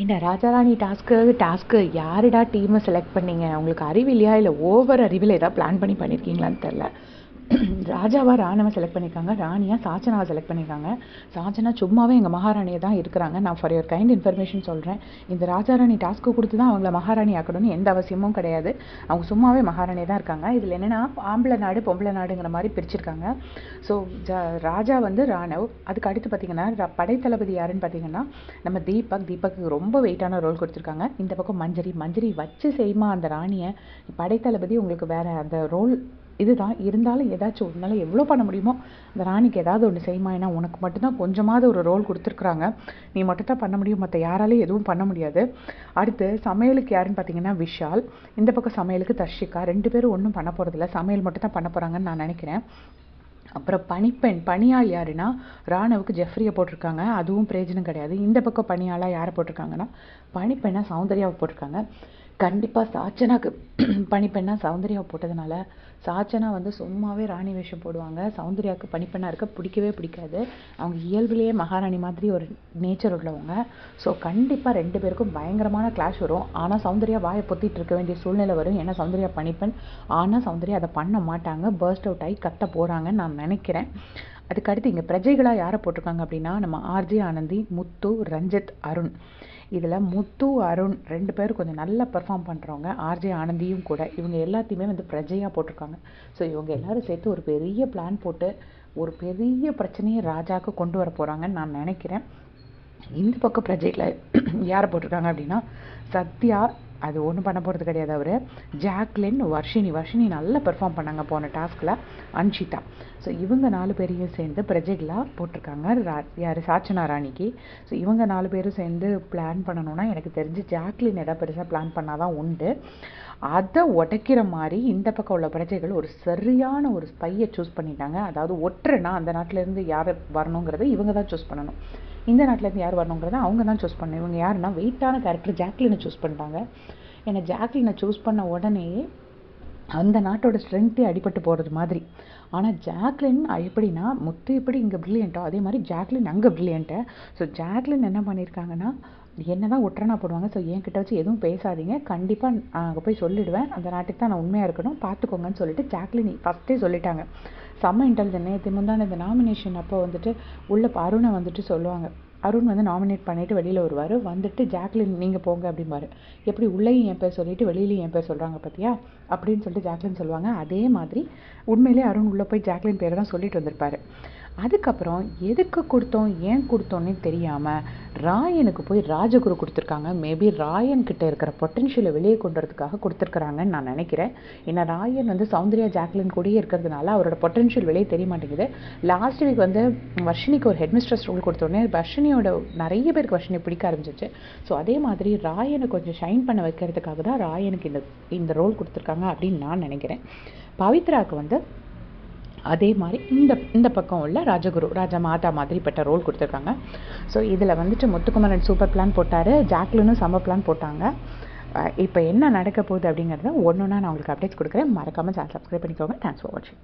என்ன Raja Rani task task யாருடா டீமை செலக்ட் பண்ணீங்க? உங்களுக்கு அறிவு இல்லையா? இல்லை ஓவர் அறிவில் ஏதாவது பிளான் பண்ணி பண்ணியிருக்கீங்களான்னு தெரில ராஜாவாக ராணவை செலக்ட் பண்ணியிருக்காங்க ராணியா சாச்சனாவை செலக்ட் பண்ணியிருக்காங்க சாச்சனா சும்மாவே எங்கள் மகாராணியை தான் இருக்கிறாங்க. நான் ஃபார் யுவர் கைண்ட் இன்ஃபர்மேஷன் சொல்கிறேன் இந்த ராஜாராணி டாஸ்க்கு கொடுத்து தான் அவங்கள மகாராணி ஆக்கணும்னு எந்த அவசியமும் கிடையாது. அவங்க சும்மாவே மகாராணி தான் இருக்காங்க. இதில் என்னென்னா ஆம்பளை நாடு பொம்பளை நாடுங்கிற மாதிரி பிரிச்சிருக்காங்க. ஸோ ராஜா வந்து ராணவ். அதுக்கு அடுத்து பார்த்தீங்கன்னா படைத்தளபதி யாருன்னு பார்த்தீங்கன்னா நம்ம தீபக். தீபக்கு ரொம்ப வெயிட்டான ரோல் கொடுத்துருக்காங்க. இந்த பக்கம் மஞ்சரி. மஞ்சரி வச்சு செய்யுமா அந்த ராணியை? படைத்தளபதி உங்களுக்கு வேறு அந்த ரோல் இதுதான். இருந்தாலும் ஏதாச்சும் உன்னால எவ்வளோ பண்ண முடியுமோ அந்த ராணிக்கு ஏதாவது ஒன்று செய்யுமா? ஏன்னா உனக்கு மட்டும்தான் கொஞ்சமாவது ஒரு ரோல் கொடுத்துருக்குறாங்க. நீ மட்டும் தான் பண்ண முடியும். மற்ற யாராலையும் எதுவும் பண்ண முடியாது. அடுத்து சமையலுக்கு யாருன்னு பார்த்தீங்கன்னா விஷால். இந்த பக்கம் சமையலுக்கு தர்ஷிகா. ரெண்டு பேரும் ஒன்றும் பண்ண போகிறதில்ல சமையல் மட்டும் தான் பண்ண போகிறாங்கன்னு நான் நினைக்கிறேன். அப்புறம் பணிப்பெண் பணியாள் யாருன்னா ராணுவுக்கு ஜெஃப்ரியை போட்டிருக்காங்க. அதுவும் பிரயோஜனம் கிடையாது. இந்த பக்கம் பணியாளாக யாரை போட்டிருக்காங்கன்னா பனிப்பெண்ணாக சௌந்தர்யாவை போட்டிருக்காங்க. கண்டிப்பாக சாச்சனாக்கு பணிப்பெண்ணா சௌந்தர்யா போட்டதுனால சாச்சனா வந்து சும்மாவே ராணி வேஷம் போடுவாங்க. சௌந்தர்யாவுக்கு பணிப்பெண்ணாக இருக்க பிடிக்கவே பிடிக்காது. அவங்க இயல்புலேயே மகாராணி மாதிரி ஒரு நேச்சர் உள்ளவங்க. ஸோ கண்டிப்பாக ரெண்டு பேருக்கும் பயங்கரமான கிளாஷ் வரும். ஆனால் சௌந்தர்யா வாயை பொத்திட்டு இருக்க வேண்டிய சூழ்நிலை வரும். ஏன்னா சௌந்தர்யா பணிப்பெண் ஆனால் சௌந்தர்யா அதை பண்ண மாட்டாங்க. பர்ஸ்ட் அவுட் ஆகி கத்த போகிறாங்கன்னு நான் நினைக்கிறேன். அதுக்கடுத்து இங்கே பிரஜைகளாக யாரை போட்டிருக்காங்க அப்படின்னா நம்ம ஆர்ஜே ஆனந்தி முத்து ரஞ்சித் அருண். இதில் முத்து அருண் ரெண்டு பேரும் கொஞ்சம் நல்லா பெர்ஃபார்ம் பண்ணுறவங்க ஆர்ஜே ஆனந்தியும் கூட. இவங்க எல்லாத்தையுமே வந்து பிரஜையாக போட்டிருக்காங்க. ஸோ இவங்க எல்லாரும் சேர்த்து ஒரு பெரிய பிளான் போட்டு ஒரு பெரிய பிரச்சனையை ராஜாவுக்கு கொண்டு வர போகிறாங்கன்னு நான் நினைக்கிறேன். இந்த பக்கம் பிரஜைகளை யாரை போட்டிருக்காங்க அப்படின்னா சத்யா அது ஒன்றும் பண்ண போகிறது கிடையாது அவர். ஜாக்லின் வர்ஷினி வர்ஷினி நல்லா பெர்ஃபார்ம் பண்ணாங்க போன டாஸ்கில் அன்ஷிதா. ஸோ இவங்க நாலு பேரையும் சேர்ந்து பிரஜைகளாக போட்டிருக்காங்க. ரா யார் சாச்சனா ராணிக்கு. ஸோ இவங்க நாலு பேரும் சேர்ந்து பிளான் பண்ணணும்னா எனக்கு தெரிஞ்சு ஜாக்லின் எதாவது பெருசாக பிளான் பண்ணாதான் உண்டு. அதை உடைக்கிற மாதிரி இந்த பக்கம் உள்ள பிரஜைகள் ஒரு சரியான ஒரு ஸ்பையை சூஸ் பண்ணிட்டாங்க. அதாவது ஒட்டுறனா அந்த நாட்டிலேருந்து யார் வரணுங்கிறத இவங்க தான் சூஸ் பண்ணணும். இந்த நாட்டிலேருந்து யார் வரணுங்கிறத அவங்க தான் சூஸ் பண்ணணும். இவங்க யாருன்னா வெயிட்டான கேரக்டர் ஜாக்லினை சூஸ் பண்ணிட்டாங்க. ஏன்னா ஜாக்லினை சூஸ் பண்ண உடனே அந்த நாட்டோட ஸ்ட்ரென்த்தே அடிபட்டு போகிறது மாதிரி. ஆனால் ஜாக்லின் எப்படின்னா முத்து எப்படி இங்கே ப்ரில்லியண்ட்டோ அதே மாதிரி ஜாக்லின் அங்கே ப்ரில்லியண்ட்டு ஸோ ஜாக்லின் என்ன பண்ணியிருக்காங்கன்னா என்ன தான் ஒற்றனா போடுவாங்க ஸோ என்கிட்ட வச்சு எதுவும் பேசாதீங்க. கண்டிப்பாக அங்கே போய் சொல்லிடுவேன். அந்த நாட்டுக்கு தான் நான் உண்மையாக இருக்கணும். பார்த்துக்கோங்கன்னு சொல்லிட்டு ஜாக்லின் ஃபஸ்ட்டே சொல்லிட்டாங்க. செம்ம இன்டெலிஜென்ட் நேற்று முந்தான இந்த நாமினேஷன் அப்போ வந்துட்டு உள்ள அருணை வந்துட்டு சொல்லுவாங்க. அருண் வந்து நாமினேட் பண்ணிட்டு வெளியில் வருவார். வந்துட்டு ஜாக்லின் நீங்கள் போங்க அப்படிம்பாரு. எப்படி உள்ளேயும் என் பேர் சொல்லிட்டு வெளியிலையும் என் பேர் சொல்கிறாங்க பார்த்தியா அப்படின்னு சொல்லிட்டு ஜாக்லின் சொல்லுவாங்க. அதே மாதிரி உண்மையிலே அருண் உள்ளே போய் ஜாக்லின் பேரை தான் சொல்லிட்டு வந்திருப்பாரு. அதுக்கப்புறம் எதுக்கு கொடுத்தோம் ஏன் கொடுத்தோன்னே தெரியாமல் ராயனுக்கு போய் ராஜகுரு கொடுத்துருக்காங்க. மேபி ராயன் கிட்ட இருக்கிற பொட்டென்ஷியலை வெளியே கொண்டு வரதுக்காக கொடுத்துருக்குறாங்கன்னு நான் நினைக்கிறேன். ஏன்னா ராயன் வந்து சௌந்தர்யா ஜாக்லின் கூடயே இருக்கிறதுனால அவரோட பொட்டென்ஷியல் வெளியே தெரிய மாட்டேங்குது. லாஸ்ட் வீக் வந்து வர்ஷினிக்கு ஒரு ஹெட் மிஸ்ட்ரஸ் ரோல் கொடுத்தோடனே வர்ஷினியோட நிறைய பேருக்கு வர்ஷினி பிடிக்க ஆரம்பிச்சிச்சு. ஸோ அதே மாதிரி ராயனை கொஞ்சம் ஷைன் பண்ண வைக்கிறதுக்காக தான் ராயனுக்கு இந்த இந்த ரோல் கொடுத்துருக்காங்க அப்படின்னு நான் நினைக்கிறேன். பவித்ராவுக்கு வந்து அதே மாதிரி இந்த இந்த பக்கம் உள்ள ராஜகுரு ராஜா மாதா மாதிரிப்பட்ட ரோல் கொடுத்துருக்காங்க. ஸோ இதில் வந்துட்டு முத்துக்குமரன் சூப்பர் பிளான் போட்டார் ஜாக்லினும் செம்ம பிளான் போட்டாங்க. இப்போ என்ன நடக்க போகுது அப்படிங்கிறத ஒன்று ஒன்றா நான் உங்களுக்கு அப்டேட்ஸ் கொடுக்குறேன். மறக்காமல் சேனல் சப்ஸ்கிரைப் பண்ணிக்கோங்க. தேங்க்ஸ் ஃபார் வாட்சிங்